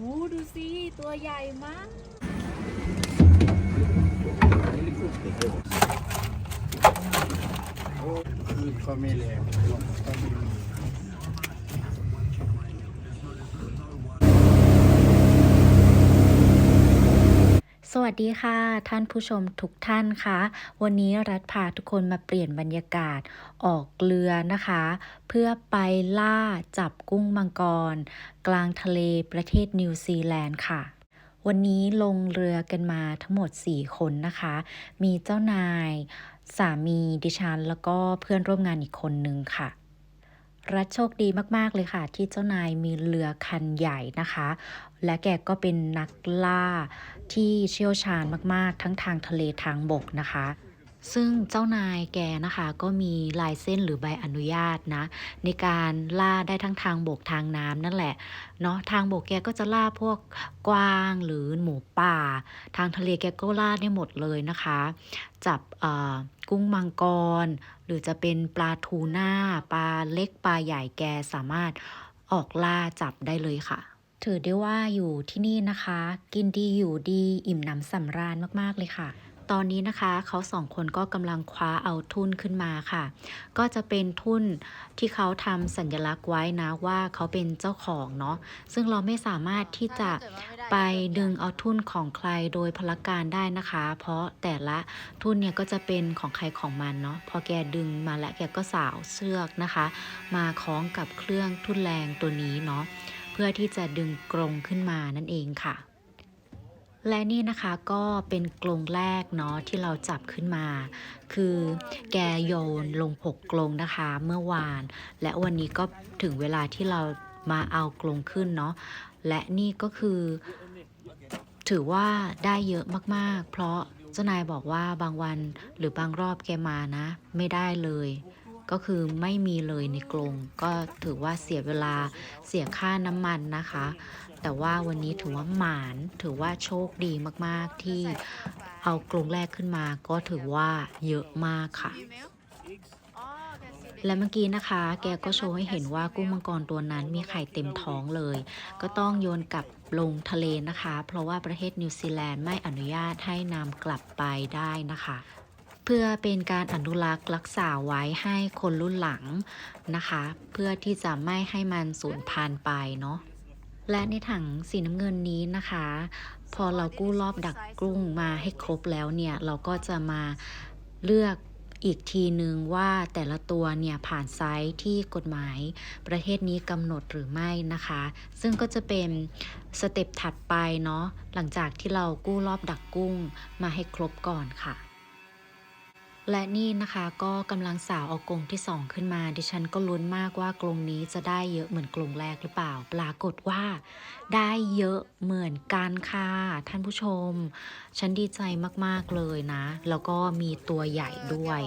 ดูสิ ตัวใหญ่มาก โอ้คือก็ไม่แรงลมก็ไม่มี สวัสดีค่ะ ท่านผู้ชมทุกท่านคะ วันนี้รัฐพาทุกคนมาเปลี่ยนบรรยากาศออกเรือนะคะ เพื่อไปล่าจับกุ้งมังกร กลางทะเลประเทศนิวซีแลนด์ค่ะ วันนี้ลงเรือกันมาทั้งหมด 4 คนนะคะ มีเจ้านาย สามีดิฉัน แล้วก็เพื่อนร่วมงานอีกคนนึงค่ะ รัชโชคดีมากๆเลยค่ะ ที่เจ้านายมีเรือคันใหญ่นะคะ และแกก็เป็นนักล่าที่เชี่ยวชาญมากๆ ทั้งทางทะเลทางบกนะคะ ซึ่งเจ้านายแกนะคะก็มีลายเส้นหรือใบอนุญาตนะ ในการล่าได้ทั้งทางบกทางน้ำนั่นแหละเนาะทางบกแกก็จะล่าพวกกวางหรือหมูป่า ทางทะเลแกก็ล่าได้หมดเลยนะคะ จับกุ้งมังกร หรือจะเป็นปลาทูน่าปลาเล็กปลาใหญ่แกสามารถออกล่าจับได้เลยค่ะถือได้ว่าอยู่ที่นี่นะคะ กินดีอยู่ดีอิ่มหนำสำราญมาก ๆ เลยค่ะ ตอนนี้นะคะเขาสองคนก็กำลังคว้าเอาทุ่นขึ้นมาค่ะ ก็จะเป็นทุ่นที่เขาทำสัญลักษณ์ไว้นะว่าเขาเป็นเจ้าของเนาะซึ่งเราไม่สามารถที่จะไปดึงเอาทุ่นของใครโดยพลการได้นะคะ เพราะแต่ละทุ่นเนี่ยก็จะเป็นของใครของมันเนาะพอแกดึงมาแล้วแกก็สาวเชือกนะคะ มาคล้องกับเครื่องทุ่นแรงตัวนี้เนาะเพื่อที่จะดึงกรงขึ้นมานั่นเองค่ะ และนี่นะคะก็เป็นกรงแรกเนาะที่เราจับขึ้นมา คือแกโยนลงหกกรงนะคะเมื่อวาน และวันนี้ก็ถึงเวลาที่เรามาเอากรงขึ้นเนาะและนี่ก็คือ ถือว่าได้เยอะมากๆ เพราะเจ้านายบอกว่าบางวันหรือบางรอบแกมานะ ไม่ได้เลย ก็คือไม่มีเลยในกรงก็ถือว่าเสียเวลาเสียค่าน้ำมันนะคะ แต่ว่าวันนี้ถือว่าหมานถือว่าโชคดีมากๆที่เอากรงแรกขึ้นมาก็ถือว่าเยอะมากค่ะ และเมื่อกี้นะคะ แกก็โชว์ให้เห็นว่ากุ้งมังกรตัวนั้นมีไข่เต็มท้องเลย ก็ต้องโยนกลับลงทะเลนะคะ เพราะว่าประเทศนิวซีแลนด์ไม่อนุญาตให้นำกลับไปได้นะคะเพื่อเป็นการอนุรักษ์รักษาไว้ให้คนรุ่นหลังนะคะ เพื่อที่จะไม่ให้มันสูญพันธุ์ไปเนาะ และในถังสีน้ำเงินนี้นะคะ พอเรากู้รอบดักกุ้งมาให้ครบแล้วเนี่ย เราก็จะมาเลือกอีกทีนึงว่าแต่ละตัวเนี่ยผ่านไซส์ที่กฎหมายประเทศนี้กำหนดหรือไม่นะคะ ซึ่งก็จะเป็นสเต็ปถัดไปเนาะหลังจากที่เรากู้รอบดักกุ้งมาให้ครบก่อนค่ะ และนี่นะคะก็กำลังสาวเอากลงที่สองขึ้นมา ดิฉันก็ลุ้นมากว่ากรงนี้จะได้เยอะเหมือนกรงแรกหรือเปล่า ปรากฏว่า ได้เยอะเหมือนกันค่ะท่านผู้ชม ฉันดีใจมากๆเลยนะ แล้วก็มีตัวใหญ่ด้วย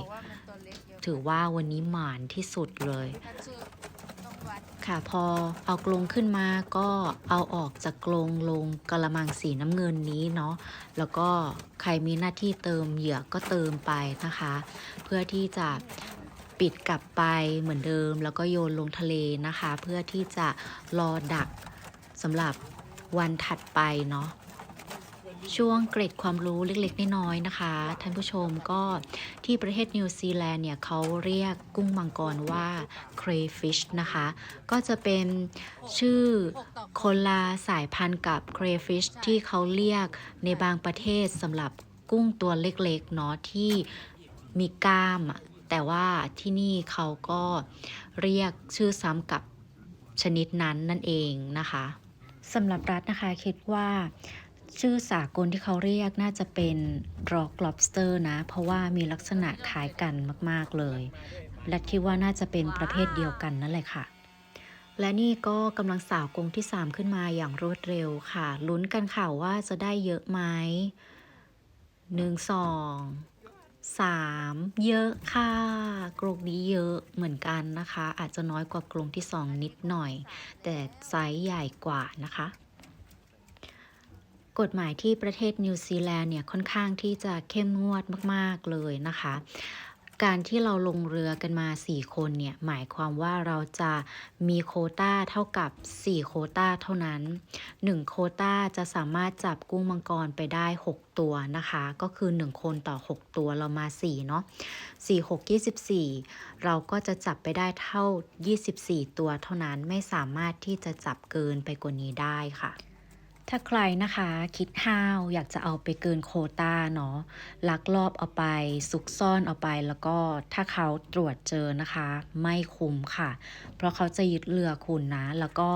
ถือว่าวันนี้หมานที่สุดเลย ค่ะพอเอากรงขึ้นมาก็เอาออกจากกรงลงกระมังสีน้ำเงินนี้เนาะแล้วก็ใครมีหน้าที่เติมเหยื่อก็เติมไปนะคะ เพื่อที่จะปิดกลับไปเหมือนเดิม แล้วก็โยนลงทะเลนะคะ เพื่อที่จะรอดักสำหรับวันถัดไปเนาะ ช่วงเกร็ดความรู้เล็กๆน้อยๆนะคะ ท่านผู้ชมก็ที่ประเทศนิวซีแลนด์เนี่ยเขาเรียกกุ้งมังกรว่า crayfish นะคะ ก็จะเป็นชื่อคนละสายพันธุ์กับ crayfish ที่เขาเรียกในบางประเทศสำหรับกุ้งตัวเล็กๆเนาะที่มีกล้ามแต่ว่าที่นี่เขาก็เรียกชื่อซ้ำกับชนิดนั้นนั่นเองนะคะสำหรับรัฐนะคะคิดว่า ชื่อสากลที่เขาเรียกน่าจะเป็น rock lobster นะ เพราะว่ามีลักษณะคล้ายกันมาก ๆ เลย และคิดว่าน่าจะเป็นประเภทเดียวกันนั่นแหละค่ะ และนี่ก็กำลังสาวกงที่ 3 ขึ้นมาอย่างรวดเร็วค่ะ ลุ้นกันค่ะว่าจะได้เยอะไหมหนึ่งสองสามเยอะค่ะกรงนี้เยอะเหมือนกันนะคะ อาจจะน้อยกว่ากรงที่2นิดหน่อย แต่ไซส์ใหญ่กว่านะคะ กฎหมายที่ประเทศนิวซีแลนด์เนี่ยค่อนข้างที่จะเข้มงวดมาก ๆ เลยนะคะ การที่เราลงเรือกันมา 4 คนเนี่ยหมายความว่าเราจะมีโคต้าเท่ากับ 4 โคต้าเท่านั้น 1 โคต้าจะสามารถจับกุ้งมังกรไปได้ 6 ตัวนะคะ ก็คือ 1 คนต่อ 6 ตัวเรามา 4 เนาะ4 6 24 เราก็จะจับไปได้เท่า 24 ตัวเท่านั้นไม่สามารถที่จะจับเกินไปกว่านี้ได้ค่ะ ถ้าใครนะคะคิดห้าวอยากจะเอาไปเกินโคต้าเนาะลักลอบเอาไปซุกซ่อนเอาไปแล้วก็ถ้าเขาตรวจเจอนะคะ ไม่คุ้มค่ะ เพราะเขาจะยึดเรือคุณนะ แล้วก็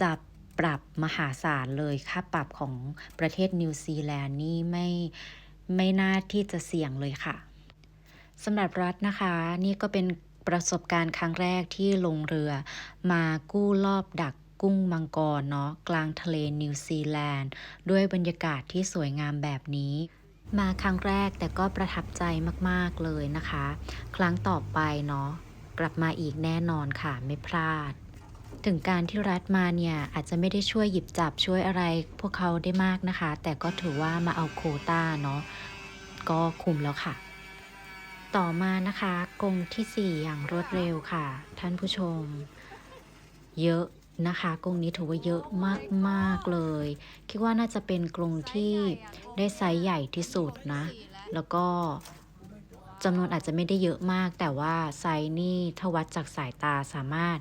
จะปรับมหาศาลเลยค่าปรับของประเทศนิวซีแลนด์นี่ไม่ไม่น่าที่จะเสี่ยงเลยค่ะสำหรับรัฐนะคะ นี่ก็เป็นประสบการณ์ครั้งแรกที่ลงเรือมากู้รอบดัก กุ้งมังกรเนาะกลางทะเลนิวซีแลนด์ ด้วยบรรยากาศที่สวยงามแบบนี้มาครั้งแรกแต่ก็ประทับใจมาก ๆ เลยนะคะ ครั้งต่อไปเนาะกลับมาอีกแน่นอนค่ะไม่พลาด ถึงการที่รัฐมาเนี่ยอาจจะไม่ได้ช่วยหยิบจับช่วยอะไรพวกเขาได้มากนะคะ แต่ก็ถือว่ามาเอาโคต้าเนาะก็คุมแล้วค่ะ ต่อมานะคะกรงที่ 4 อย่างรวดเร็วค่ะ ท่านผู้ชม เยอะ นะคะกรงนี้ถือว่าเยอะมากๆเลย คิดว่าน่าจะเป็นกรงที่ได้ไซส์ใหญ่ที่สุดนะ แล้วก็จำนวนอาจจะไม่ได้เยอะมาก แต่ว่าไซส์นี่ถ้าวัดจากสายตาสามารถ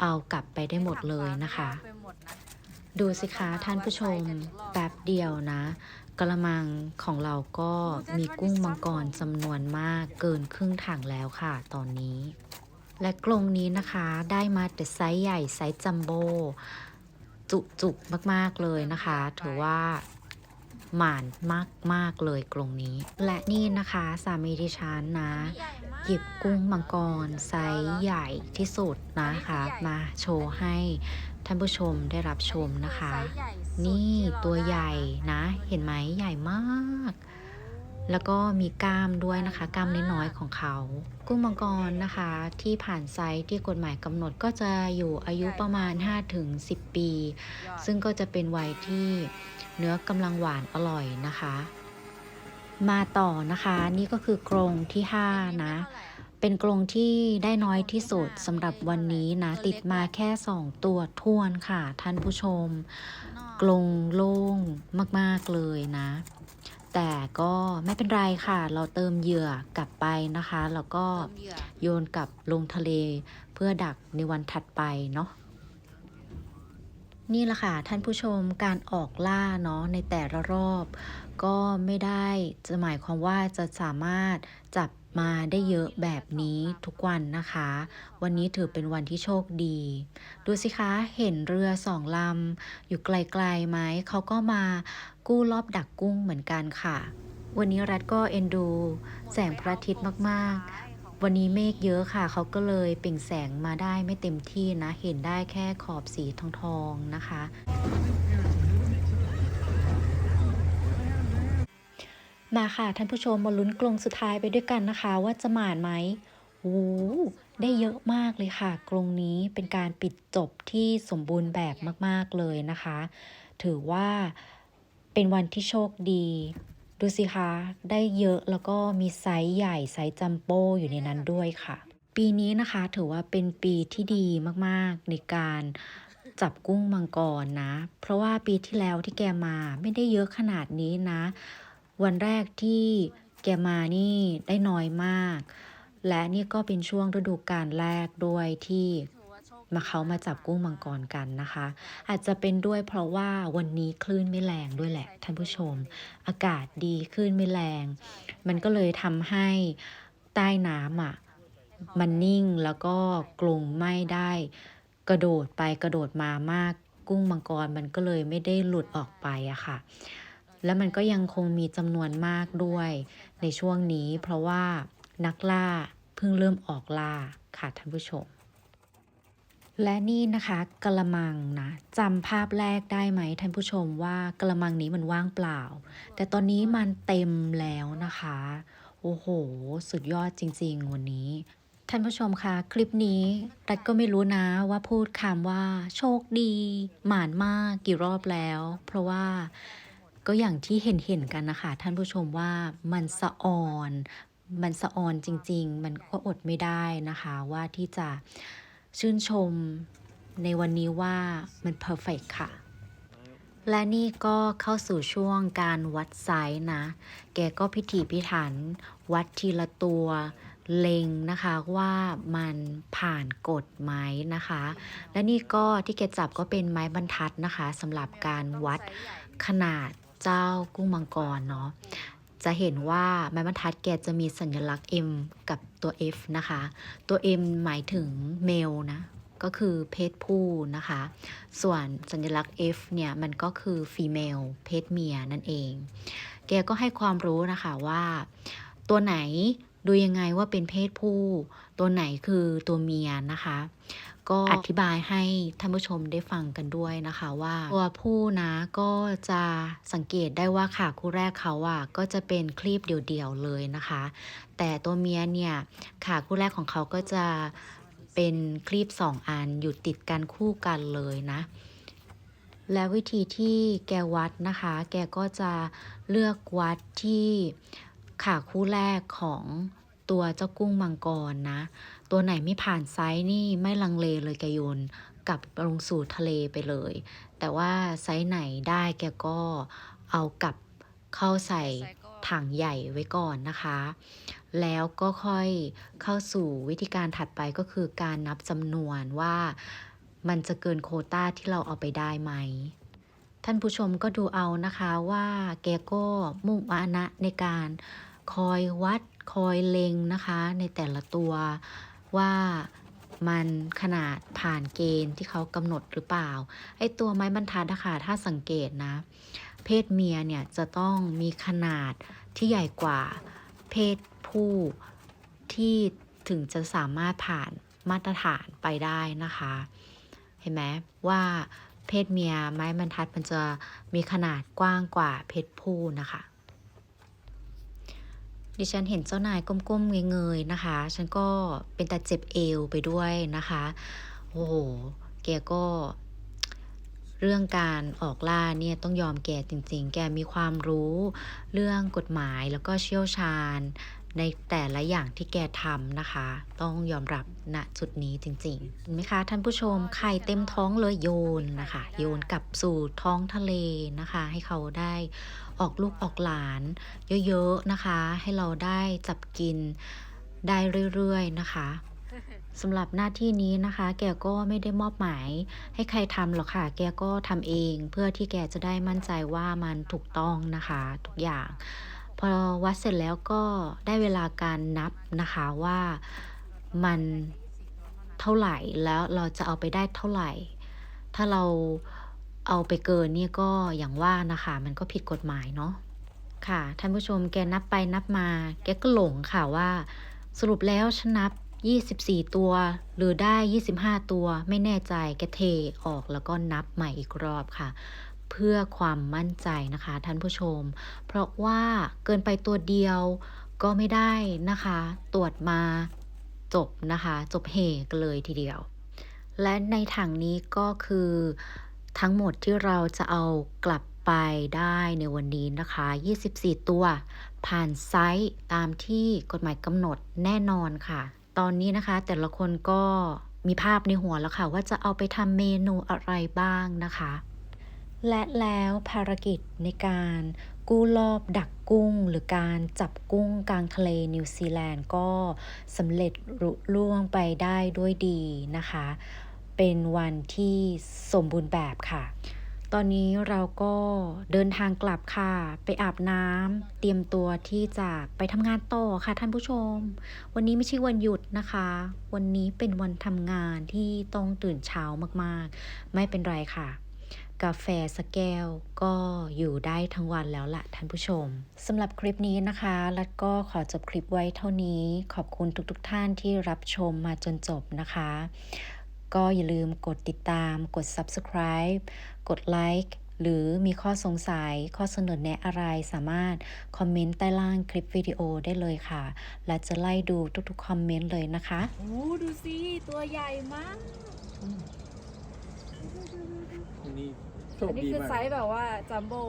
เอากลับไปได้หมดเลยนะคะ ดูสิคะท่านผู้ชมแป๊บเดียวนะกระมังของเราก็มีกุ้งมังกรจำนวนมากเกินครึ่งถังแล้วค่ะตอนนี้ และกรงนี้นะคะได้มาแต่ไซส์ใหญ่ไซส์จัมโบ้จุจุกมากๆเลยนะคะ ถือว่าหมานมากๆเลยกรงนี้ และนี่นะคะสามีดิฉันนะ หยิบกุ้งมังกรไซส์ใหญ่ที่สุดนะคะมาโชว์ให้ท่านผู้ชมได้รับชมนะคะ นี่ตัวใหญ่นะ เห็นไหมใหญ่มาก แล้วก็มีกล้ามด้วยนะคะกล้ามน้อยๆของเขา กุ้งมังกรนะคะที่ผ่านไซส์ที่กฎหมายกำหนดก็จะอยู่อายุประมาณ 5-10 ปี ซึ่งก็จะเป็นวัยที่เนื้อกำลังหวานอร่อยนะคะ มาต่อนะคะนี่ก็คือกรงที่ 5 นะ เป็นกรงที่ได้น้อยที่สุดสำหรับวันนี้นะ ติดมาแค่ 2 ตัวท้วนค่ะ ท่านผู้ชม กรงโล่งมากๆเลยนะ แต่ก็ไม่เป็นไรค่ะ เราเติมเหยื่อกลับไปนะคะ แล้วก็โยนกลับลงทะเลเพื่อดักในวันถัดไปเนาะนี่แหละค่ะ ท่านผู้ชมการออกล่าเนาะในแต่ละรอบ ก็ไม่ได้จะหมายความว่าจะสามารถจับมาได้เยอะแบบนี้ทุกวันนะคะ วันนี้ถือเป็นวันที่โชคดี ดูสิคะ เห็นเรือสองลำอยู่ไกลๆไหมเขาก็มา กู้รอบดักกุ้งเหมือนกันค่ะ วันนี้รัฐก็เอ็นดู แสงพระอาทิตย์มากๆ วันนี้เมฆเยอะค่ะ เขาก็เลยเปล่งแสงมาได้ไม่เต็มที่นะ เห็นได้แค่ขอบสีทองๆนะคะมาค่ะ ท่านผู้ชมมาลุ้นกลงสุดท้ายไปด้วยกันนะคะ ว่าจะหมานไหมโอ้ได้เยอะมากเลยค่ะกรงนี้เป็นการปิดจบที่สมบูรณ์แบบมาก ๆ เลยนะคะ ถือว่า เป็นวันที่โชคดี ดูสิคะ ได้เยอะแล้วก็มีไซส์ใหญ่ไซส์จัมโบ้อยู่ในนั้นด้วยค่ะ ปีนี้นะคะถือว่าเป็นปีที่ดีมากๆในการจับกุ้งมังกรนะ เพราะว่าปีที่แล้วที่แกมาไม่ได้เยอะขนาดนี้นะ วันแรกที่แกมานี่ได้น้อยมาก และนี่ก็เป็นช่วงฤดูกาลแรกด้วยที่ มาเขามาจับกุ้งมังกรกันนะคะ อาจจะเป็นด้วยเพราะว่าวันนี้คลื่นไม่แรงด้วยแหละท่านผู้ชม อากาศดีคลื่นไม่แรง มันก็เลยทำให้ใต้น้ำอะมันนิ่งแล้วก็กรงไม่ได้กระโดดไปกระโดดมามากกุ้งมังกรมันก็เลยไม่ได้หลุดออกไปอะค่ะ แล้วมันก็ยังคงมีจำนวนมากด้วยในช่วงนี้ เพราะว่านักล่าเพิ่งเริ่มออกล่าค่ะท่านผู้ชม และนี่นะคะกระมังนะจำภาพแรกได้ไหมท่านผู้ชมว่ากระมังนี้มันว่างเปล่า แต่ตอนนี้มันเต็มแล้วนะคะ โอ้โห สุดยอดจริง ๆ วันนี้ ท่านผู้ชมคะคลิปนี้รัดก็ไม่รู้นะว่าพูดคำว่า โชคดี หมานมากกี่รอบแล้ว เพราะว่าก็อย่างที่เห็นเห็นๆกันนะคะ ท่านผู้ชมว่ามันสะอ่อน มันสะออนจริง ๆ มันก็อดไม่ได้นะคะว่าที่จะ ชื่นชมในวันนี้ว่ามันเพอร์เฟกค่ะ และนี่ก็เข้าสู่ช่วงการวัดไซส์นะ แกก็พิถีพิถัน วัดทีละตัวเล็งนะคะว่ามันผ่านกฎไหมนะคะ และนี่ก็ที่แกจับก็เป็นไม้บรรทัดนะคะสำหรับการวัดขนาดเจ้ากุ้งมังกรเนาะ จะเห็นว่าไม้บรรทัดแกจะมีสัญลักษณ์ M กับตัว F นะคะ ตัว M หมายถึง male นะ ก็คือเพศผู้นะคะ ส่วนสัญลักษณ์ F เนี่ย มันก็คือ female เพศเมียนั่นเอง แกก็ให้ความรู้นะคะว่า ตัวไหนดูยังไงว่าเป็นเพศผู้ ตัวไหนคือตัวเมียนะคะ ก็อธิบายให้ท่านผู้ชมได้ฟังกันด้วยนะคะว่าตัวผู้นะก็จะสังเกตได้ว่าขาคู่แรกเขาอะก็จะเป็นคลีบเดี่ยวๆเลยนะคะ แต่ตัวเมียเนี่ยขาคู่แรกของเขาก็จะเป็นคลีบสองอันอยู่ติดกันคู่กันเลยนะ และวิธีที่แกวัดนะคะ แกก็จะเลือกวัดที่ขาคู่แรกของ ตัวเจ้ากุ้งมังกรนะ ตัวไหนไม่ผ่านไซส์นี่ไม่ลังเลเลยแกโยนกลับลงสู่ทะเลไปเลย แต่ว่าไซส์ไหนได้แกก็เอากลับเข้าใส่ถังใหญ่ไว้ก่อนนะคะ แล้วก็ค่อยเข้าสู่วิธีการถัดไปก็คือการนับจำนวนว่ามันจะเกินโคต้าที่เราเอาไปได้ไหม ท่านผู้ชมก็ดูเอานะคะว่าแกก็มุ่งมานะในการคอยวัด คอยเล็งนะคะในแต่ละตัวว่ามันขนาดผ่านเกณฑ์ที่เขากำหนดหรือเปล่า ไอตัวไม้บรรทัดนะคะถ้าสังเกตนะ เพศเมียเนี่ยจะต้องมีขนาดที่ใหญ่กว่าเพศผู้ที่ถึงจะสามารถผ่านมาตรฐานไปได้นะคะ เห็นไหมว่าเพศเมียไม้บรรทัดมันจะมีขนาดกว้างกว่าเพศผู้นะคะ ดิฉันเห็นเจ้านายก้มๆเงยๆนะคะ ฉันก็เป็นแต่เจ็บเอวไปด้วยนะคะ โอ้โห แกก็ เรื่องการออกล่าเนี่ยต้องยอมแกจริง ๆ แกมีความรู้เรื่องกฎหมายแล้วก็เชี่ยวชาญ ในแต่ละอย่างที่แกทำนะคะ ต้องยอมรับณจุดนี้จริงๆเห็นไหมคะท่านผู้ชมไข่เต็มท้องเลยโยนนะคะ โยนกลับสู่ท้องทะเลนะคะ ให้เขาได้ออกลูกออกหลาน เยอะๆนะคะ ให้เราได้จับกินได้เรื่อยๆนะคะสำหรับหน้าที่นี้นะคะ แกก็ไม่ได้มอบหมายให้ใครทำหรอกค่ะ แกก็ทำเองเพื่อที่แกจะได้มั่นใจว่ามันถูกต้องนะคะ ทุกอย่าง อวัดเสร็จแล้วก็ได้เวลาการนับนะคะว่ามันเท่าไหร่แล้วเราจะเอาไปได้เท่าไหร่ ถ้าเราเอาไปเกินเนี่ยก็อย่างว่านะคะ มันก็ผิดกฎหมายเนาะค่ะท่านผู้ชมแกนับไปนับมา แกก็หลงค่ะว่า สรุปแล้วฉันนับ 24 ตัว หรือได้ 25 ตัวไม่แน่ใจแกเทออกแล้วก็นับใหม่อีกรอบค่ะ เพื่อความมั่นใจนะคะท่านผู้ชม เพราะว่าเกินไปตัวเดียวก็ไม่ได้นะคะ ตรวจมาจบนะคะ จบเหกันเลยทีเดียว และในถังนี้ก็คือทั้งหมดที่เราจะเอากลับไปได้ในวันนี้นะคะ 24 ตัว ผ่านไซส์ตามที่กฎหมายกำหนดแน่นอนค่ะ ตอนนี้นะคะแต่ละคนก็มีภาพในหัวแล้วค่ะ ว่าจะเอาไปทำเมนูอะไรบ้างนะคะ และแล้วภารกิจในการกู้รอบดักกุ้ง หรือการจับกุ้งกลางทะเลนิวซีแลนด์ก็สำเร็จรุล่วงไปได้ด้วยดีนะคะ เป็นวันที่สมบูรณ์แบบค่ะ ตอนนี้เราก็เดินทางกลับค่ะ ไปอาบน้ำเตรียมตัวที่จะไปทำงานต่อค่ะท่านผู้ชม วันนี้ไม่ใช่วันหยุดนะคะ วันนี้เป็นวันทำงานที่ต้องตื่นเช้ามากๆ ไม่เป็นไรค่ะ กาแฟสกแก้วก็อยู่ได้ทั้งวันแล้วล่ะท่านผู้ชมสำหรับคลิปนี้นะคะแล้วก็ขอจบคลิปไว้เท่านี้ ขอบคุณทุกๆทท่านที่รับชมมาจนจบนะคะ ก็อย่าลืมกดติดตาม กด subscribe กดไลค์หรือมีข้อสงสัยข้อเสนอแนะอะไรสามารถคอมเมนต์ใต้ล่างคลิปวิดีโอได้เลยค่ะ และจะไล่ดูทุกๆคอมเมนต์เลยนะคะ โอ้ดูสิ ตัวใหญ่มากนนี้ โชอันนี้ดีคือมากไซส์แบบว่าจัมโบ้